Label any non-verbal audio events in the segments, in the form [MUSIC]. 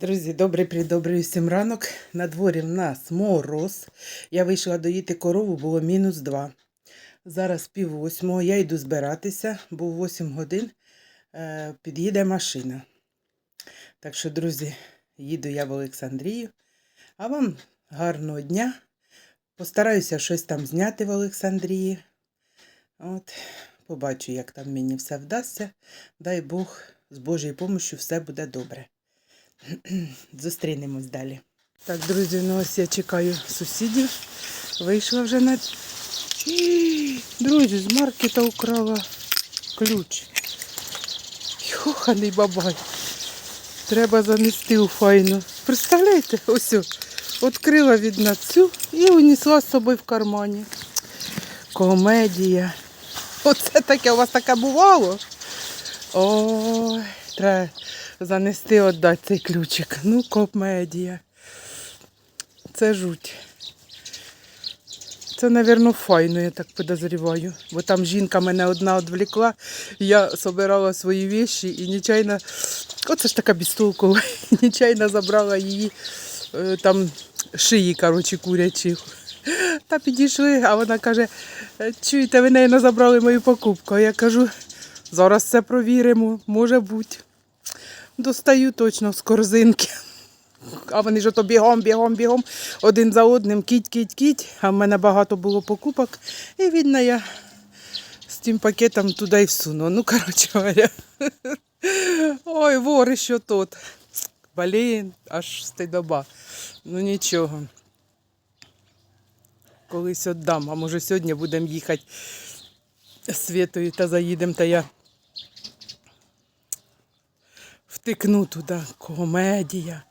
Друзі, добрий придобрий всім ранок. На дворі в нас мороз. Я вийшла доїти корову, було мінус два. Зараз пів восьмого, я йду збиратися, бо в 8 годин е, під'їде машина. Так що, друзі, їду я в Олександрію. А вам гарного дня. Постараюся щось там зняти в Олександрії. От, побачу, як там мені все вдасться. Дай Бог, з Божою допомогою все буде добре. [CLEARS THROAT] Зустрінемось далі. Так, друзі, ну ось я чекаю сусідів. Вийшла вже на. Ій, Друзі, з маркета украла ключ. Йоханий бабай. Треба занести у файну. Представляєте, ось. Відкрила від на цю і унесла з собою в кармані. Комедія. Оце таке у вас таке бувало? Ой, треба занести віддати цей ключик. Ну, комедія. Це жуть. Це, мабуть, файно, я так підозріваю. Бо там жінка мене одна відвлекла, я собирала свої віші і нечайно, оце ж така безтолкова, [LAUGHS] нечайно забрала її е, там шиї, коротше, курячі. Та підійшли, а вона каже, «Е, чуєте, ви, мабуть, забрали мою покупку. Я кажу, зараз це провіримо, може бути. Достаю точно з корзинки. А вони ж ото бігом, бігом, бігом, один за одним, кіть, кіть, кіть. А в мене багато було покупок. І видно, я з тим пакетом туди й всуну. Ну, коротше говоря. Ой, вори, що тут. Блін, аж стидоба. Ну нічого. Колись віддам, а може сьогодні будемо їхати з Світою та заїдемо, та я втикну туди. Комедія.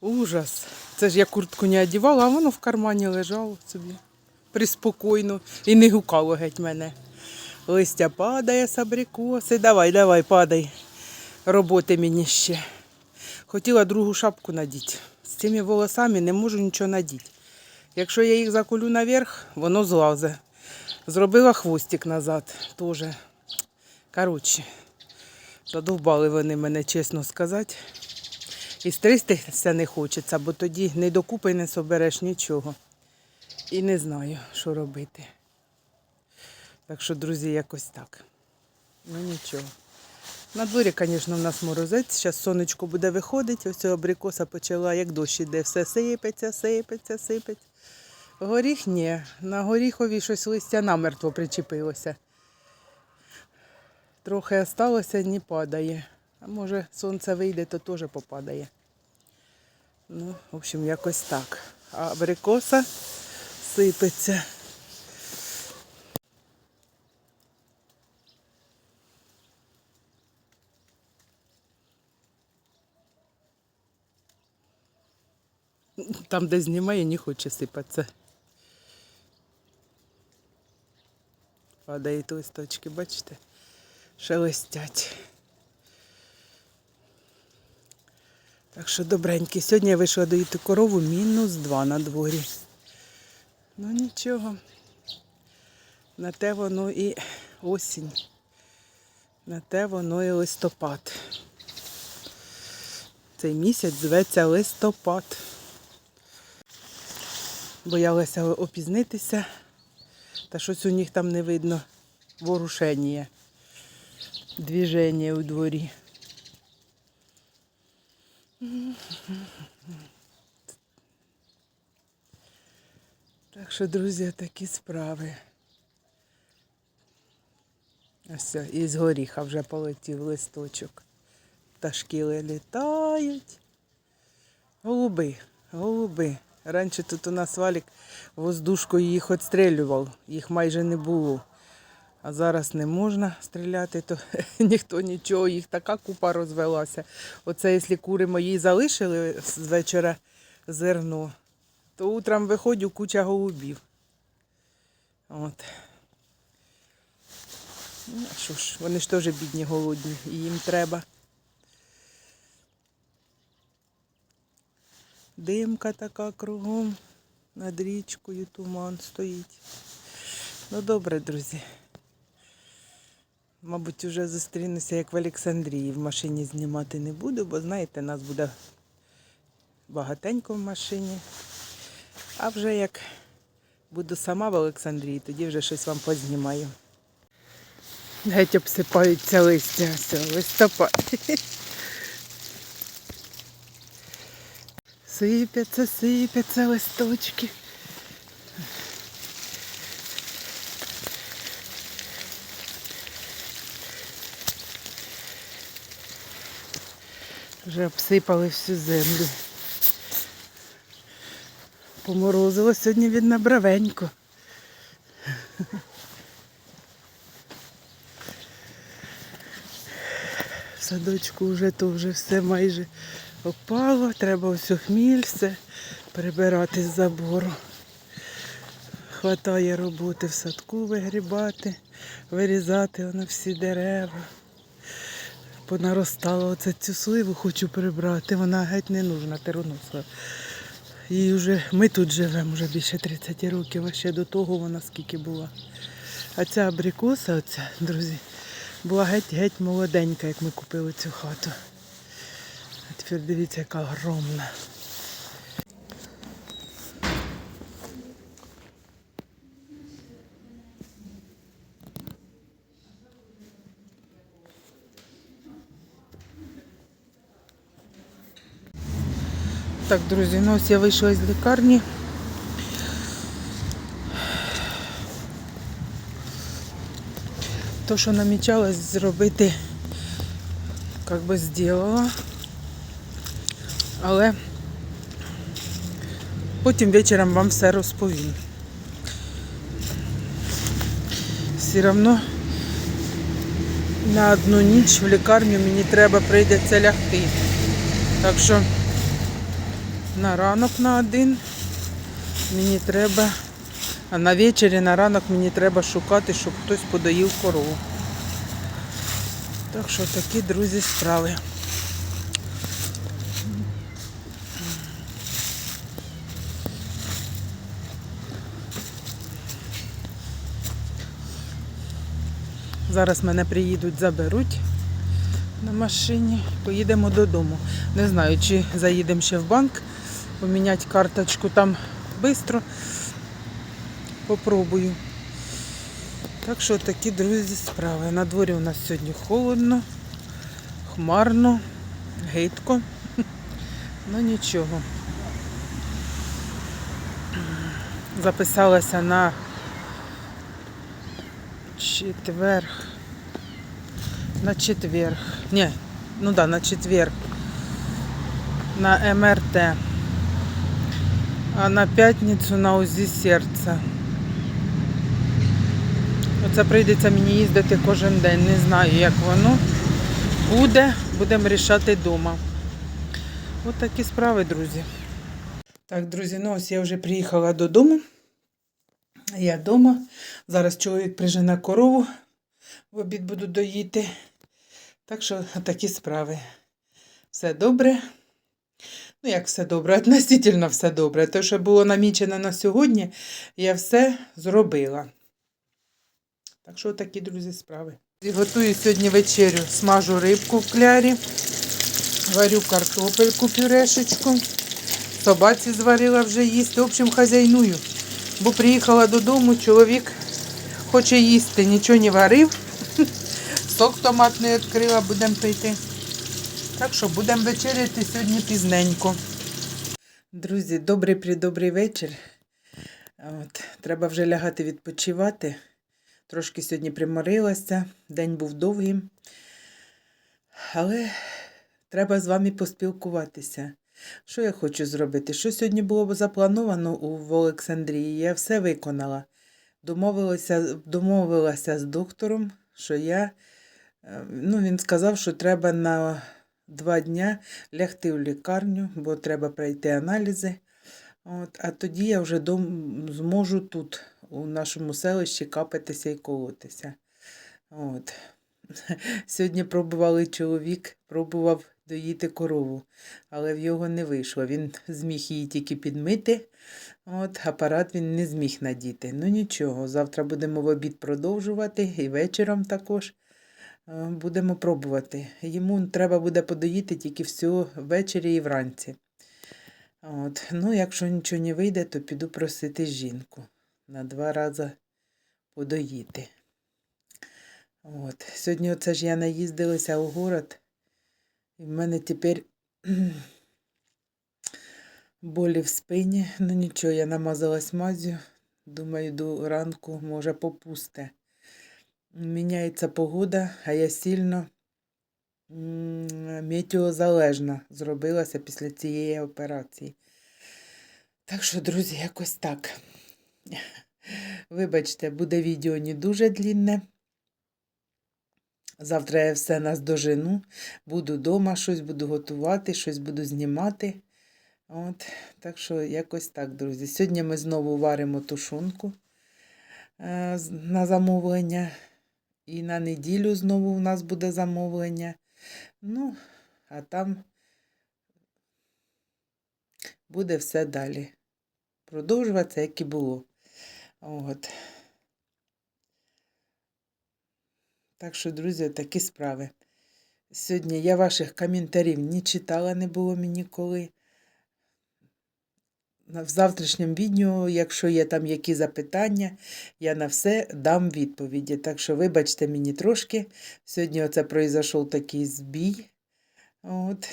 Ужас. Це ж я куртку не одягала, а воно в кармані лежало собі. Приспокійно. І не гукало геть мене. Листя падає з абрикоси. Давай, давай, падай. Роботи мені ще. Хотіла другу шапку надіти. З цими волосами не можу нічого надіти. Якщо я їх заколю наверх, воно злазе. Зробила хвостик назад теж. Коротше, задовбали вони мене, чесно сказати. І стригтися не хочеться, бо тоді не докупи не собереш нічого. І не знаю, що робити. Так що, друзі, якось так. Ну нічого. На дворі, звісно, в нас морозець. Зараз сонечко буде виходити. Ось абрикоса почала, як дощ іде. Все сипеться, сипеться, сипеться. Горіх ні. На горіхові щось листя намертво причепилося. Трохи осталося, не падає. А може сонце вийде, то теж попадає. Ну, в общем, якось так. А абрикоса сипеться. Там, де знімає, не хоче сипатися. Падають листочки, бачите? Шелестять. Так що добренькі. Сьогодні я вийшла доїти корову мінус два на дворі. Ну нічого. На те воно і осінь. На те воно і листопад. Цей місяць зветься листопад. Боялася опізнитися, та щось у них там не видно ворушення, движення у дворі. Так що, друзі, такі справи. Ось із горіха вже полетів листочок. Пташки літають. Голуби, голуби. Раніше тут у нас валік воздушкою їх відстрілював, їх майже не було. А зараз не можна стріляти, то [LAUGHS] ніхто нічого, їх така купа розвелася. Оце, якщо кури мої залишили з вечора зерно, то утром виходжу куча голубів. От. Ну, що ж, вони ж теж бідні голодні, і їм треба. Димка така кругом, над річкою туман стоїть. Ну добре, друзі. Мабуть, вже зустрінуся, як в Олександрії. В машині знімати не буду, бо знаєте, нас буде багатенько в машині. А вже як буду сама в Олександрії, тоді вже щось вам познімаю. Геть обсипаються листя, все, листопад. Сипяться, сипяться листочки. Вже обсипали всю землю. Поморозило сьогодні видно бравенько. В садочку вже то вже все майже опало, треба ось хміль все прибирати з забору. Хватає роботи в садку вигрібати, вирізати воно всі дерева. Понаростала оце цю сливу, хочу прибрати. Вона геть не нужна, тероносла. І вже ми тут живемо вже більше 30 років, а ще до того вона скільки була. А ця абрикоса, оця, друзі, була геть-геть молоденька, як ми купили цю хату. А тепер дивіться, яка огромна. Так, друзі, ну ось я вийшла з лікарні. То, що намічалось зробити, як би зробила. Але потім вечором вам все розповім. Все одно на одну ніч в лікарню мені треба прийдеться лягти. Так що на ранок на один мені треба, а на вечері на ранок мені треба шукати, щоб хтось подоїв корову. Так що такі, друзі, справи. Зараз мене приїдуть, заберуть на машині, поїдемо додому. Не знаю, чи заїдемо ще в банк, поміняти карточку там швидко. Попробую. Так що такі, друзі, справи. На дворі у нас сьогодні холодно, хмарно, гидко. Ну нічого. Записалася на четверг. На четверг. Ні, ну да, на четверг. На МРТ. А на п'ятницю на УЗІ серця. Оце прийдеться мені їздити кожен день. Не знаю, як воно буде. Будемо рішати вдома. Ось такі справи, друзі. Так, друзі, ну ось я вже приїхала додому. Я вдома. Зараз чоловік прижене корову. В обід буду доїти. Так що такі справи. Все добре. Ну, як все добре, [LAUGHS] относительно все добре. Те, що було намічено на сьогодні, я все зробила. Так що такі, друзі, справи. Готую сьогодні вечерю. Смажу рибку в клярі, варю картопельку пюрешечку. Собаці зварила вже їсти. В общем, хазяйную. Бо приїхала додому, чоловік хоче їсти, нічого не варив. [LAUGHS] Сок томатний відкрила, будемо пити. Так що будемо вечеряти сьогодні пізненько. Друзі, добрий придобрий вечір. От, треба вже лягати відпочивати. Трошки сьогодні приморилася, день був довгим. Але треба з вами поспілкуватися. Що я хочу зробити? Що сьогодні було заплановано в Олександрії? Я все виконала. Домовилася, домовилася з доктором, що я. е, Ну, він сказав, що треба на два дня лягти в лікарню, бо треба пройти аналізи. От, а тоді я вже дом, зможу тут, у нашому селищі, капатися і колотися. От. [LAUGHS] Сьогодні пробували чоловік, пробував доїти корову, але в його не вийшло. Він зміг її тільки підмити, от, апарат він не зміг надіти. Ну нічого, завтра будемо в обід продовжувати і вечором також. Е, Будемо пробувати. Йому треба буде подоїти тільки все ввечері і вранці. От. Ну, якщо нічого не вийде, то піду просити жінку на два рази подоїти. От. Сьогодні оце ж я наїздилася у город, і в мене тепер [CLEARS THROAT] болі в спині. Ну нічого, я намазалась мазю. Думаю, до ранку може попусте. Міняється погода, а я сильно метеозалежна зробилася після цієї операції. Так що, друзі, якось так. Вибачте, буде відео не дуже длінне. Завтра я все наздожену. Буду вдома, щось буду готувати, щось буду знімати. От, так що якось так, друзі. Сьогодні ми знову варимо тушонку е, на замовлення. І на неділю знову у нас буде замовлення. Ну, а там буде все далі. Продовжуватися, як і було. От. Так що, друзі, такі справи. Сьогодні я ваших коментарів не читала, не було мені коли. В завтрашньому відео, якщо є там які запитання, я на все дам відповіді. Так що, вибачте мені трошки. Сьогодні оце пройшов такий збій. От.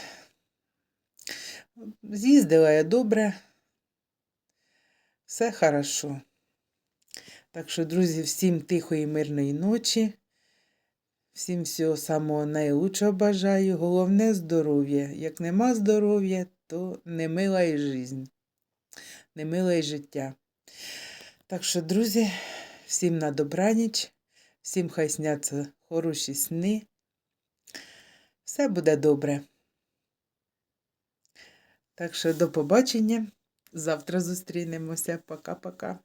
З'їздила я добре. Все хорошо. Так що, друзі, всім тихої, мирної ночі. Всім всього самого найлучшого бажаю. Головне здоров'я. Як нема здоров'я, то не мила і жизнь. Не й життя. Так що, друзі, всім на добраніч, всім хай сняться хороші сни. Все буде добре. Так що до побачення. Завтра зустрінемося. Пока-пока.